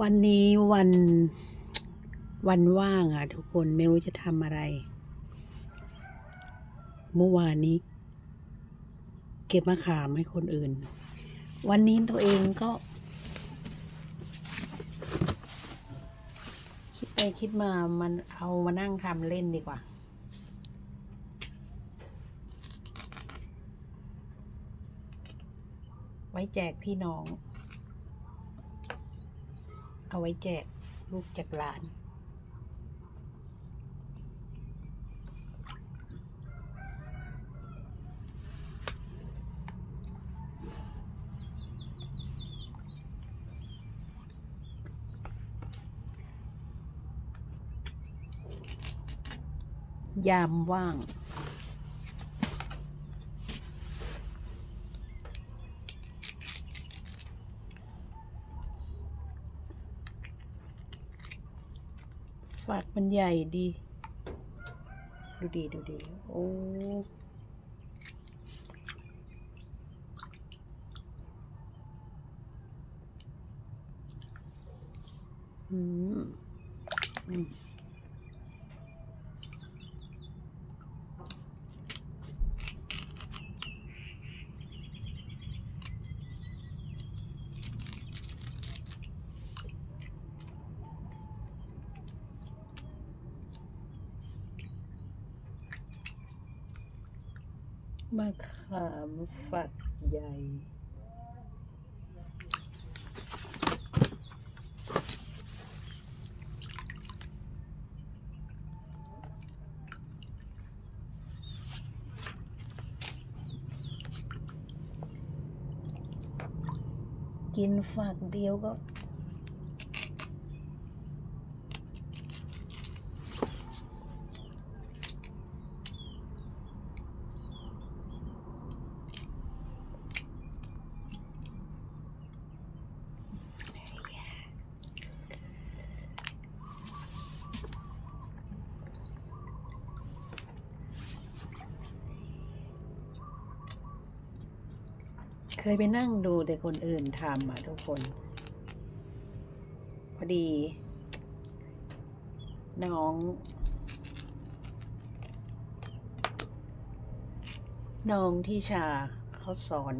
วันนี้วันวันว่างอะ ทุกคนไม่รู้จะทำอะไร เมื่อวานนี้ เก็บมะขามให้คนอื่น วันนี้ตัวเองก็ คิดไปคิดมามันเอามานั่งทำเล่นดีกว่า ไว้แจกพี่น้อง เอาไว้แจกลูกจากหลาน ยามว่าง ฝักมันใหญ่ดี ดูดีดูดี โอ้ อืมอืม มะขามฝักใหญ่กินฝักเดียวก็ เคยไปนั่งดูแต่คนอื่นทำอะทุกคน พอดี น้อง น้องที่ชาเขาสอน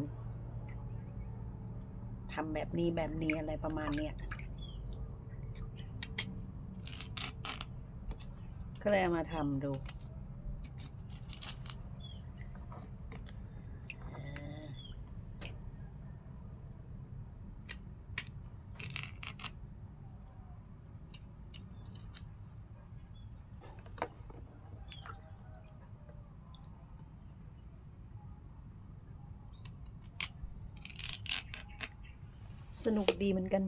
ทำแบบนี้แบบนี้อะไรประมาณเนี้ยก็เลยมาทำดูอ่า ส นุกดีเหมือนกัน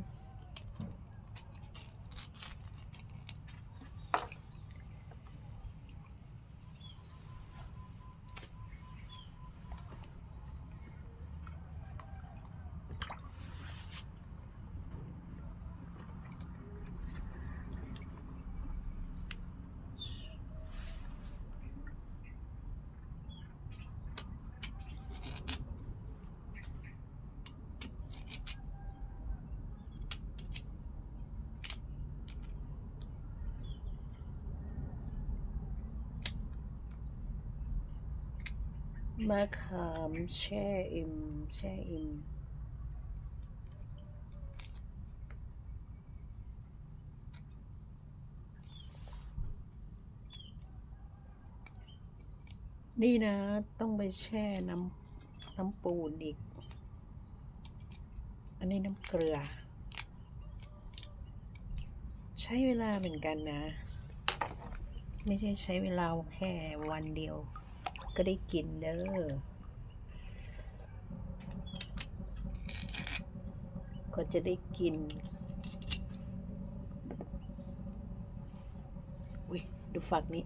มะขามแช่อิ่มแช่อิ่มนี่นะ ต้องไปแช่น้ำน้ำปูนอีก อันนี้น้ำเกลือ ใช้เวลาเหมือนกันนะ ไม่ใช่ใช้เวลาแค่วันเดียว ก็ได้กินเด้อก็จะได้กิน อุ้ย ดูฝักนี้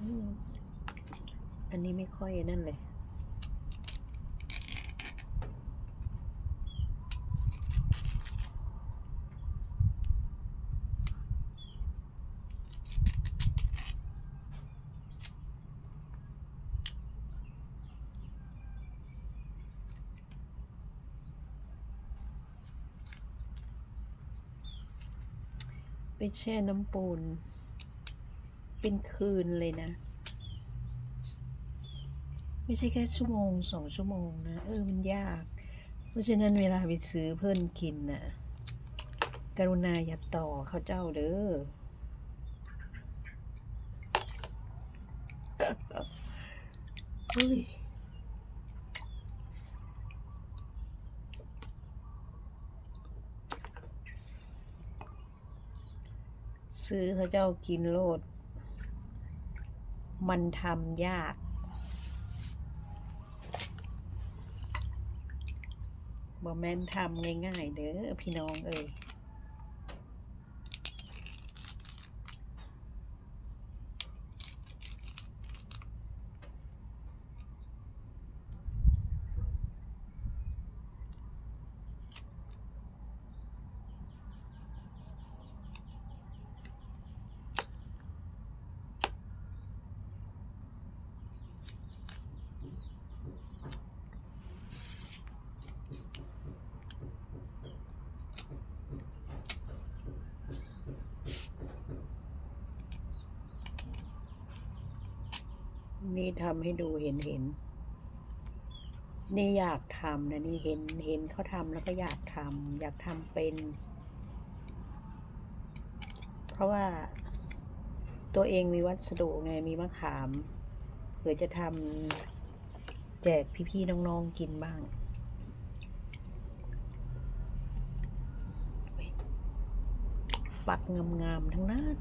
อืมอันนี้ไม่ค่อยนั่นเลย แช่น้ำปูน เป็นคืนเลยนะ ไม่ใช่แค่ชั่วโมงสองชั่วโมงนะ เออมันยาก เพราะฉะนั้นเวลาไปซื้อเพื่อนกินน่ะกรุณาอย่าต่อเขาเจ้าเด้อเฮ้ย ซื้อเขาเจ้ากินโลด มันทำยาก บ่แม่นทำง่ายๆเด้อพี่น้องเอ้ย นี่ทำให้ดูเห็นเห็น นี่อยากทำนะนี่เห็นเห็นเขาทำแล้วก็อยากทำอยากทำเป็น เพราะว่าตัวเองมีวัสดุไงมีมะขามเผื่อจะทำแจกพี่ๆน้องๆกินบ้างเฮ้ยฝักงามๆทั้งนั้น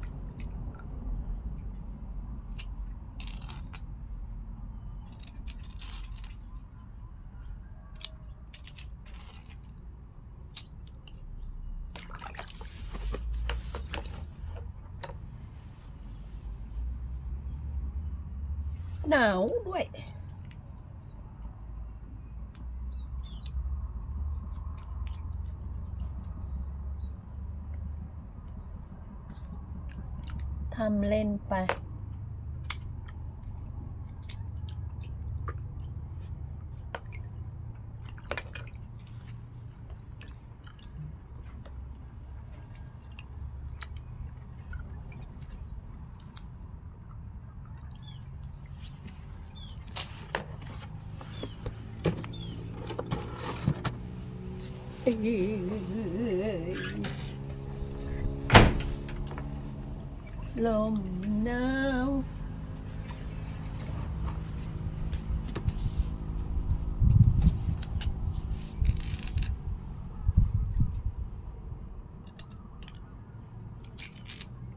าวด้วย ทำเล่นไปเอ้ย ลมหนาว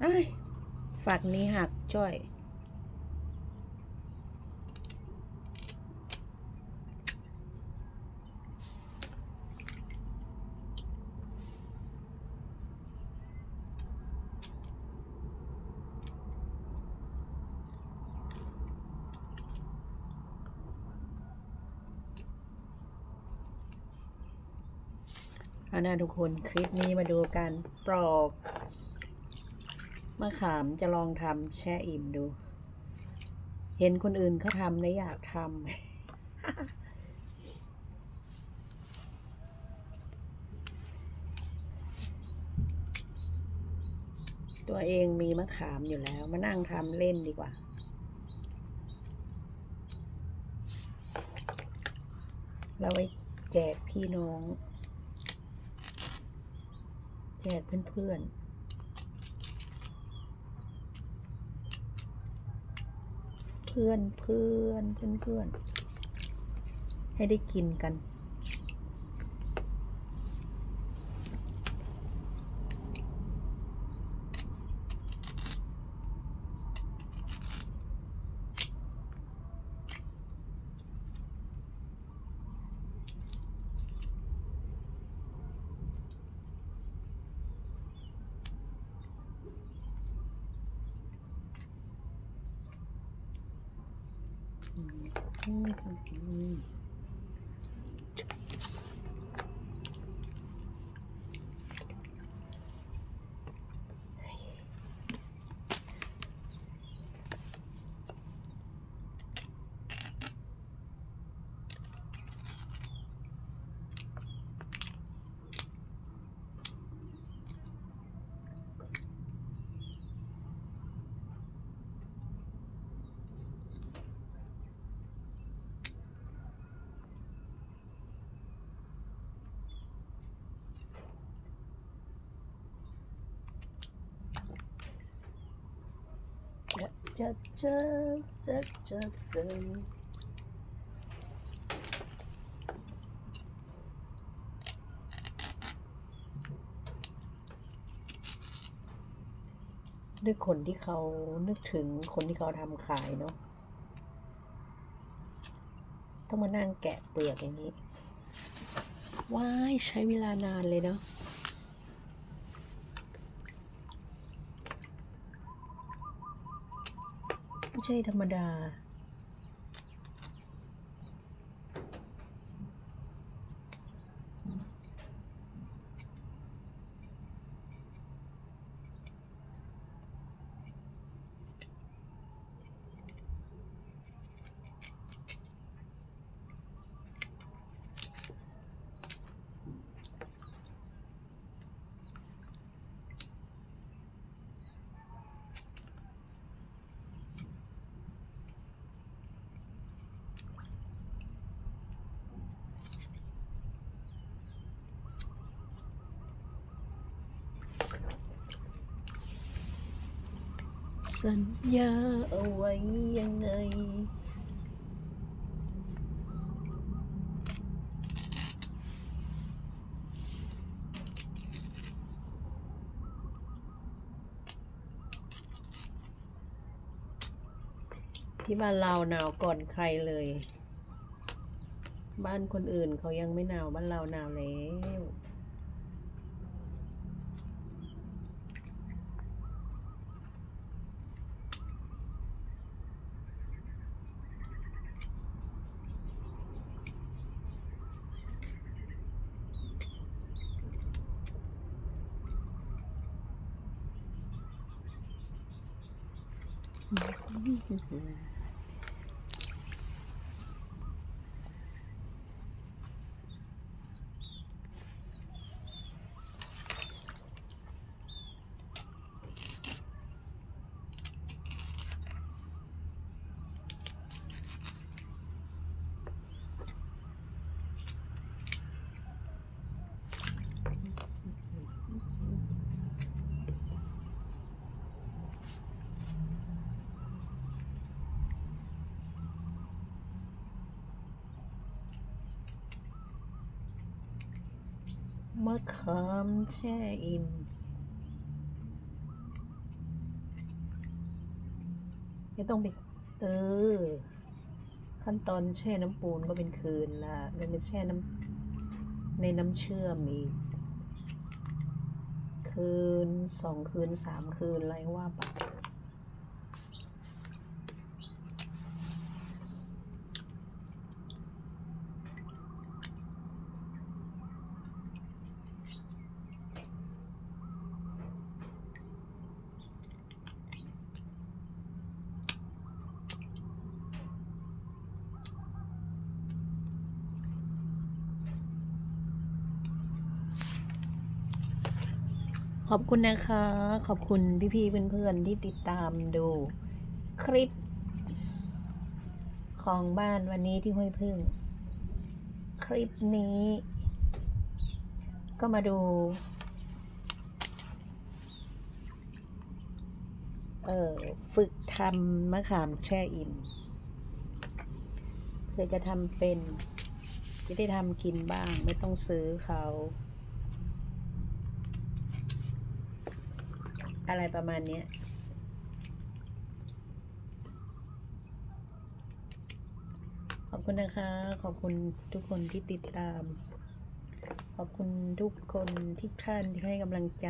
ไอ้ฝักนี้หักจ้อย เอานะทุกคนคลิปนี้มาดูการปลอกมะขามจะลองทำแช่อิ่มดู เห็นคนอื่นเขาทำแล้วอยากทำตัวเองมีมะขามอยู่แล้ว มานั่งทำเล่นดีกว่า เราไว้แจกพี่น้อง จกเพื่อนๆ เพื่อนเพื่อนเพื่อนเพื่อนให้ได้กินกัน อ จะเจอจะเจอเจอด้วยคนที่เขานึกถึงคนที่เขาทำขายเนาะต้องมานั่งแกะเปลือกอย่างนี้ ว้าย ใช้เวลานานเลยเนาะ ไม่ใช่ธรรมดา สัญญาเอาไว้ยังไง ที่บ้านเราหนาวก่อนใครเลย บ้านคนอื่นเขายังไม่หนาวบ้านเราหนาวแล้ว 嗯嗯嗯嗯 มะขามแช่อิ่มไม่ต้องไปเออขั้นตอนแช่น้ำปูนก็เป็นคืนละแล้วไปแช่น้ำในน้ำเชื่อมอีก คืนสองคืนสามคืนอะไรว่าไป ขอบคุณนะคะ ขอบคุณพี่ๆเพื่อนๆที่ติดตามดูคลิป ของบ้านวันนี้ที่ห้วยพึ่ง คลิปนี้ ก็มาดู เออฝึกทำมะขามแช่อิ่มเพื่อจะทำเป็นจะได้ทำกินบ้างไม่ต้องซื้อเขา อะไรประมาณเนี้ยขอบคุณนะคะ ขอบคุณทุกคนที่ติดตาม ขอบคุณทุกคนที่ท่านที่ให้กำลังใจ